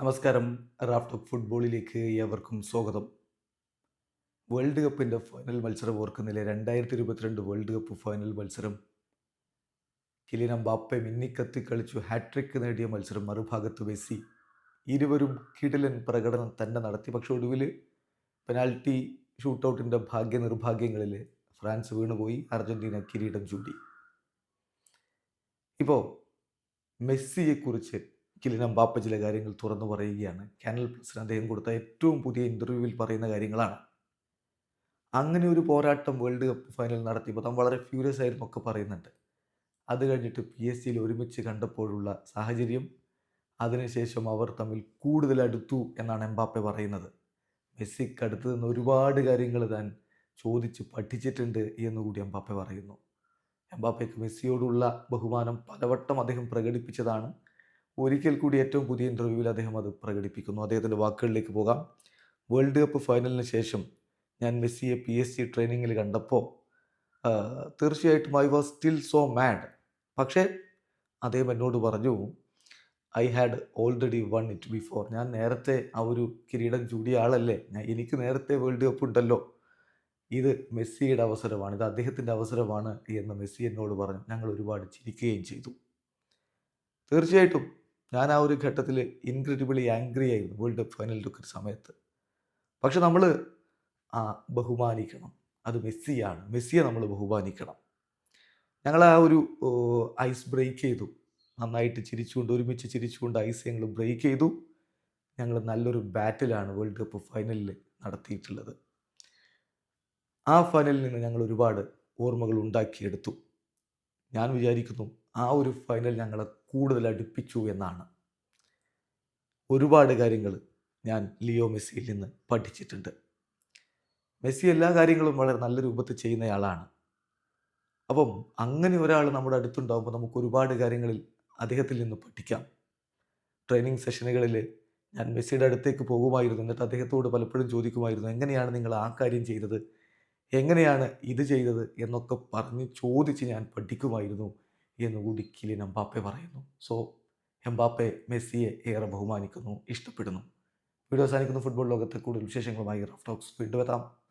നമസ്കാരം. റാഫ്റ്റ് ഫുട്ബോളിലേക്ക് ഏവർക്കും സ്വാഗതം. വേൾഡ് കപ്പിന്റെ ഫൈനൽ മത്സരം ഓർക്കുന്നില്ലേ? രണ്ടായിരത്തി ഇരുപത്തിരണ്ട് വേൾഡ് കപ്പ് ഫൈനൽ മത്സരം. കിലിനം ബാപ്പെ മിന്നിക്കത്തി കളിച്ചു. ഹാട്രിക്ക് നേടിയ മത്സരം. മറുഭാഗത്ത് മെസ്സി ഇരുവരും കിടിലൻ പ്രകടനം തന്നെ നടത്തി. പക്ഷേ ഒടുവിൽ പെനാൽറ്റി ഷൂട്ടൗട്ടിന്റെ ഭാഗ്യ നിർഭാഗ്യങ്ങളിൽ ഫ്രാൻസ് വീണുപോയി. അർജന്റീന കിരീടം ചൂടി ഇപ്പോൾ മെസ്സിയെക്കുറിച്ച് കിലിൻ ബാപ്പ ചില കാര്യങ്ങൾ തുറന്നു പറയുകയാണ്. കാനൽ പ്ലസിന് അദ്ദേഹം കൊടുത്ത ഏറ്റവും പുതിയ ഇന്റർവ്യൂവിൽ പറയുന്ന കാര്യങ്ങളാണ്. അങ്ങനെ ഒരു പോരാട്ടം വേൾഡ് കപ്പ് ഫൈനൽ നടത്തിയപ്പോൾ താൻ വളരെ ഫ്യൂരിയസ് ആയിരുന്നു ഒക്കെ പറയുന്നുണ്ട്. അത് കഴിഞ്ഞിട്ട് പി എസ് സിയിൽ ഒരുമിച്ച് കണ്ടപ്പോഴുള്ള സാഹചര്യം അതിനുശേഷം അവർ തമ്മിൽ കൂടുതൽ അടുത്തു എന്നാണ് എംബാപ്പെ പറയുന്നത്. മെസ്സിക്ക് അടുത്ത് നിന്ന് ഒരുപാട് കാര്യങ്ങൾ താൻ ചോദിച്ച് പഠിച്ചിട്ടുണ്ട് എന്നുകൂടി എംബാപ്പെ പറയുന്നു. എംബാപ്പയ്ക്ക് മെസ്സിയോടുള്ള ബഹുമാനം പലവട്ടം അദ്ദേഹം പ്രകടിപ്പിച്ചതാണ്. ഒരിക്കൽ കൂടി ഏറ്റവും പുതിയ ഇന്റർവ്യൂവിൽ അദ്ദേഹം അത് പ്രകടിപ്പിക്കുന്നു. അദ്ദേഹത്തിന്റെ വാക്കുകളിലേക്ക് പോകാം. വേൾഡ് കപ്പ് ഫൈനലിന് ശേഷം ഞാൻ മെസ്സിയെ പി എസ് സി ട്രെയിനിങ്ങിൽ കണ്ടപ്പോൾ തീർച്ചയായിട്ടും I was still so mad പക്ഷേ അദ്ദേഹം എന്നോട് പറഞ്ഞു I had already won it before ഞാൻ നേരത്തെ ആ ഒരു കിരീടം ചൂടിയ ആളല്ലേ? ഞാൻ എനിക്ക് നേരത്തെ വേൾഡ് കപ്പ് ഉണ്ടല്ലോ. ഇത് മെസ്സിയുടെ അവസരമാണ്. ഇത് അദ്ദേഹത്തിന്റെ അവസരമാണ് എന്ന് മെസ്സി എന്നോട് പറഞ്ഞു. ഞങ്ങൾ ഒരുപാട് ചിരിക്കുകയും ചെയ്തു. തീർച്ചയായിട്ടും ഞാൻ ആ ഒരു ഘട്ടത്തിൽ ഇൻക്രെഡിബിളി ആംഗ്രി ആയിരുന്നു. വേൾഡ് കപ്പ് ഫൈനൽ ഒരു സമയത്ത്. പക്ഷെ നമ്മൾ ആ ബഹുമാനിക്കണം. അത് മെസ്സിയാണ്. മെസ്സിയെ നമ്മൾ ബഹുമാനിക്കണം. ഞങ്ങൾ ആ ഒരു ഐസ് ബ്രേക്ക് ചെയ്തു. നന്നായിട്ട് ചിരിച്ചുകൊണ്ട് ഒരുമിച്ച് ചിരിച്ചുകൊണ്ട് ഐസ് ഞങ്ങൾ ബ്രേക്ക് ചെയ്തു. ഞങ്ങൾ നല്ലൊരു ബാറ്റിലാണ് വേൾഡ് കപ്പ് ഫൈനലിൽ നടത്തിയിട്ടുള്ളത്. ആ ഫൈനലിൽ നിന്ന് ഞങ്ങൾ ഒരുപാട് ഓർമ്മകൾ ഉണ്ടാക്കിയെടുത്തു. ഞാൻ വിചാരിക്കുന്നു ആ ഒരു ഫൈനൽ ഞങ്ങളെ കൂടുതൽ അടുപ്പിച്ചു എന്നാണ്. ഒരുപാട് കാര്യങ്ങൾ ഞാൻ ലിയോ മെസ്സിയിൽ നിന്ന് പഠിച്ചിട്ടുണ്ട്. മെസ്സി എല്ലാ കാര്യങ്ങളും വളരെ നല്ല രൂപത്തിൽ ചെയ്യുന്നയാളാണ്. അപ്പം അങ്ങനെ ഒരാൾ നമ്മുടെ അടുത്തുണ്ടാകുമ്പോൾ നമുക്ക് ഒരുപാട് കാര്യങ്ങളിൽ അദ്ദേഹത്തിൽ നിന്ന് പഠിക്കാം. ട്രെയിനിങ് സെഷനുകളിൽ ഞാൻ മെസ്സിയുടെ അടുത്തേക്ക് പോകുമായിരുന്നു എന്നിട്ട് അദ്ദേഹത്തോട് പലപ്പോഴും ചോദിക്കുമായിരുന്നു എങ്ങനെയാണ് നിങ്ങൾ ആ കാര്യം ചെയ്തത്? എങ്ങനെയാണ് ഇത് ചെയ്തത്? എന്നൊക്കെ പറഞ്ഞ് ചോദിച്ച് ഞാൻ പഠിക്കുമായിരുന്നു. എന്നുകൂടി കിലിൻ എംബാപ്പെ പറയുന്നു. സോ എംബാപ്പെ മെസ്സിയെ ഏറെ ബഹുമാനിക്കുന്നു ഇഷ്ടപ്പെടുന്നു. വീഡിയോ അവസാനിക്കുന്ന. ഫുട്ബോൾ ലോകത്തെ കൂടുതൽ വിശേഷങ്ങളുമായി റഫ് ടോക്സ് വീണ്ടും എത്താം.